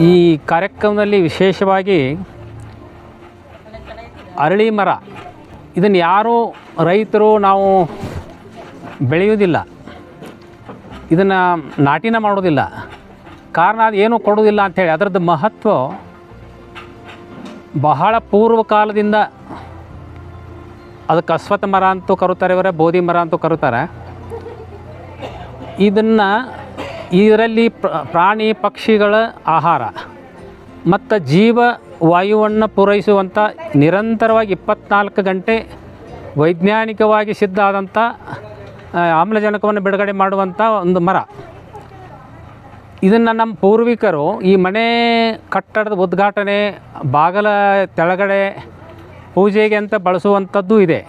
ಈ ಕಾರ್ಯಕ್ರಮದಲ್ಲಿ ವಿಶೇಷವಾಗಿ ಅರಳಿ ಮರ. ಇದನ್ನು ಯಾರೂ ರೈತರು ನಾವು ಬೆಳೆಯುವುದಿಲ್ಲ. ಇದನ್ನು ನಾಟಿನ ಮಾಡೋದಿಲ್ಲ. ಕಾರಣ ಅದು ಏನೂ ಕೊಡೋದಿಲ್ಲ ಅಂಥೇಳಿ ಅದರದ್ದು ಮಹತ್ವ ಬಹಳ ಪೂರ್ವಕಾಲದಿಂದ ಅದಕ್ಕೆ ಅಶ್ವತ್ಥ ಮರ ಅಂತೂ ಕರುತ್ತಾರೆ ಇವರೇ, ಬೋಧಿ ಮರ ಅಂತೂ ಕರುತ್ತಾರೆ. ಇದನ್ನು ಇದರಲ್ಲಿ ಪ್ರ- ಪ್ರಾಣಿ ಪಕ್ಷಿಗಳ ಆಹಾರ ಮತ್ತು ಜೀವ ವಾಯುವನ್ನು ಪೂರೈಸುವಂಥ ನಿರಂತರವಾಗಿ ಇಪ್ಪತ್ನಾಲ್ಕು ಗಂಟೆ ವೈಜ್ಞಾನಿಕವಾಗಿ ಸಿದ್ಧ ಆದಂಥ ಆಮ್ಲಜನಕವನ್ನು ಬಿಡುಗಡೆ ಮಾಡುವಂಥ ಒಂದು ಮರ. ಇದನ್ನು ನಮ್ಮ ಪೂರ್ವಿಕರು ಈ ಮನೆ ಕಟ್ಟಡದ ಉದ್ಘಾಟನೆ, ಬಾಗಲ ತೆಳಗಡೆ ಪೂಜೆಗೆ ಅಂತ ಬಳಸುವಂಥದ್ದು ಇದೆ.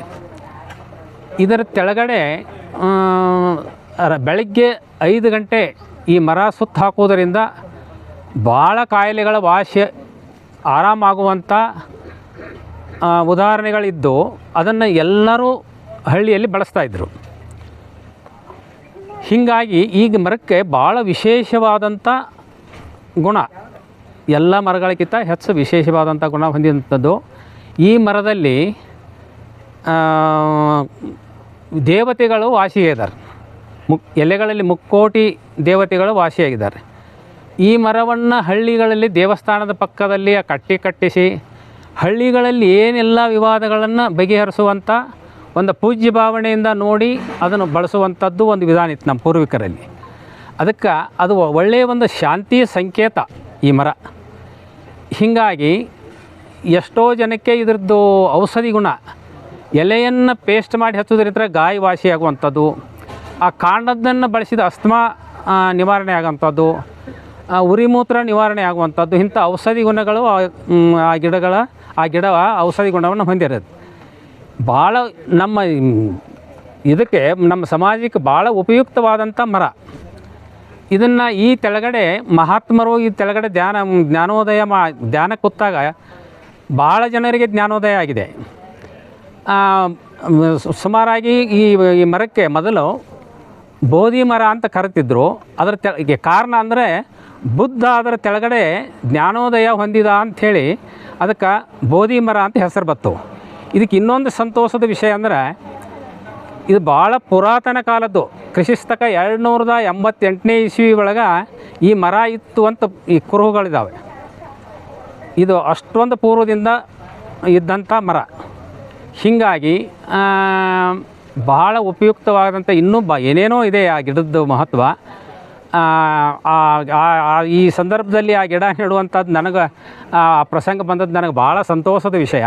ಇದರ ತೆಳಗಡೆ ಬೆಳಗ್ಗೆ ಐದು ಗಂಟೆ ಈ ಮರ ಸುತ್ತ ಹಾಕುವುದರಿಂದ ಭಾಳ ಕಾಯಿಲೆಗಳ ವಾಸಿ ಆರಾಮಾಗುವಂಥ ಉದಾಹರಣೆಗಳಿದ್ದು ಅದನ್ನು ಎಲ್ಲರೂ ಹಳ್ಳಿಯಲ್ಲಿ ಬಳಸ್ತಾ ಇದ್ದರು ಹೀಗಾಗಿ ಈಗ ಮರಕ್ಕೆ ಭಾಳ ವಿಶೇಷವಾದಂಥ ಗುಣ, ಎಲ್ಲ ಮರಗಳಿಗಿಂತ ಹೆಚ್ಚು ವಿಶೇಷವಾದಂಥ ಗುಣ ಹೊಂದಿದಂಥದ್ದು ಈ ಮರದಲ್ಲಿ ದೇವತೆಗಳು ದೇವತೆಗಳು ವಾಸಿಯಾಗಿದ್ದಾರೆ ಮುಕ್ ಎಲೆಗಳಲ್ಲಿ ಮುಕ್ಕೋಟಿ ದೇವತೆಗಳು ವಾಸಿಯಾಗಿದ್ದಾರೆ. ಈ ಮರವನ್ನು ಹಳ್ಳಿಗಳಲ್ಲಿ ದೇವಸ್ಥಾನದ ಪಕ್ಕದಲ್ಲಿ ಕಟ್ಟಿ ಕಟ್ಟಿಸಿ, ಹಳ್ಳಿಗಳಲ್ಲಿ ಏನೆಲ್ಲ ವಿವಾದಗಳನ್ನು ಬಗೆಹರಿಸುವಂಥ ಒಂದು ಪೂಜ್ಯ ಭಾವನೆಯಿಂದ ನೋಡಿ ಅದನ್ನು ಬಳಸುವಂಥದ್ದು ಒಂದು ವಿಧಾನ ಇತ್ತು ನಮ್ಮ ಪೂರ್ವಿಕರಲ್ಲಿ. ಅದಕ್ಕೆ ಅದು ಒಳ್ಳೆಯ ಒಂದು ಶಾಂತಿಯ ಸಂಕೇತ ಈ ಮರ. ಹೀಗಾಗಿ ಎಷ್ಟೋ ಜನಕ್ಕೆ ಇದರದ್ದು ಔಷಧಿ ಗುಣ ಎಲೆಯನ್ನು ಪೇಸ್ಟ್ ಮಾಡಿ ಹಚ್ಚೋದ್ರಿಂದ ಗಾಯ ವಾಸಿಯಾಗುವಂಥದ್ದು ಆ ಕಾಂಡದನ್ನು ಬಳಸಿದ ಅಸ್ತಮಾ ನಿವಾರಣೆ ಆಗುವಂಥದ್ದು ಆ, ಉರಿಮೂತ್ರ ನಿವಾರಣೆ ಆಗುವಂಥದ್ದು ಇಂಥ ಔಷಧಿ ಗುಣಗಳು ಆ ಗಿಡಗಳ ಆ ಗಿಡ ಔಷಧಿ ಗುಣವನ್ನು ಹೊಂದಿರೋದು ಭಾಳ ನಮ್ಮ ಇದಕ್ಕೆ ನಮ್ಮ ಸಮಾಜಕ್ಕೆ ಭಾಳ ಉಪಯುಕ್ತವಾದಂಥ ಮರ. ಇದನ್ನು ಈ ತೆಳಗಡೆ ಮಹಾತ್ಮರು ಈ ತೆಳಗಡೆ ಧ್ಯಾನ ಜ್ಞಾನೋದಯ ಮಾ ಧ್ಯಾನ ಕೂತಾಗ ಭಾಳ ಜನರಿಗೆ ಜ್ಞಾನೋದಯ ಆಗಿದೆ. ಸುಮಾರಾಗಿ ಈ ಈ ಮರಕ್ಕೆ ಮೊದಲು ಬೋಧಿ ಮರ ಅಂತ ಕರೆತಿದ್ರು. ಅದರ ತೆಳಗೆ ಕಾರಣ ಅಂದರೆ ಬುದ್ಧ ಅದರ ತೆಳಗಡೆ ಜ್ಞಾನೋದಯ ಹೊಂದಿದ ಅಂಥೇಳಿ ಅದಕ್ಕೆ ಬೋಧಿ ಮರ ಅಂತ ಹೆಸರು ಬತ್ತು ಇದಕ್ಕೆ ಇನ್ನೊಂದು ಸಂತೋಷದ ವಿಷಯ ಅಂದರೆ ಇದು ಭಾಳ ಪುರಾತನ ಕಾಲದ್ದು. ಕೃಷಿಸ್ತಕ ಎರಡು ನೂರದ ಎಂಬತ್ತೆಂಟನೇ ಇಸ್ವಿ ಒಳಗೆ ಈ ಮರ ಇತ್ತು ಅಂತ ಈ ಕುರುಹುಗಳಿದ್ದಾವೆ ಇದು ಅಷ್ಟೊಂದು ಪೂರ್ವದಿಂದ ಇದ್ದಂಥ ಮರ. ಹೀಗಾಗಿ ಬಹಳ ಉಪಯುಕ್ತವಾದಂಥ ಇನ್ನೂ ಬ ಏನೇನೋ ಇದೆ ಆ ಗಿಡದ ಮಹತ್ವ. ಈ ಸಂದರ್ಭದಲ್ಲಿ ಆ ಗಿಡ ನೆಡುವಂಥದ್ದು ನನಗೆ, ಆ ಪ್ರಸಂಗ ಬಂದದ್ದು ನನಗೆ ಭಾಳ ಸಂತೋಷದ ವಿಷಯ.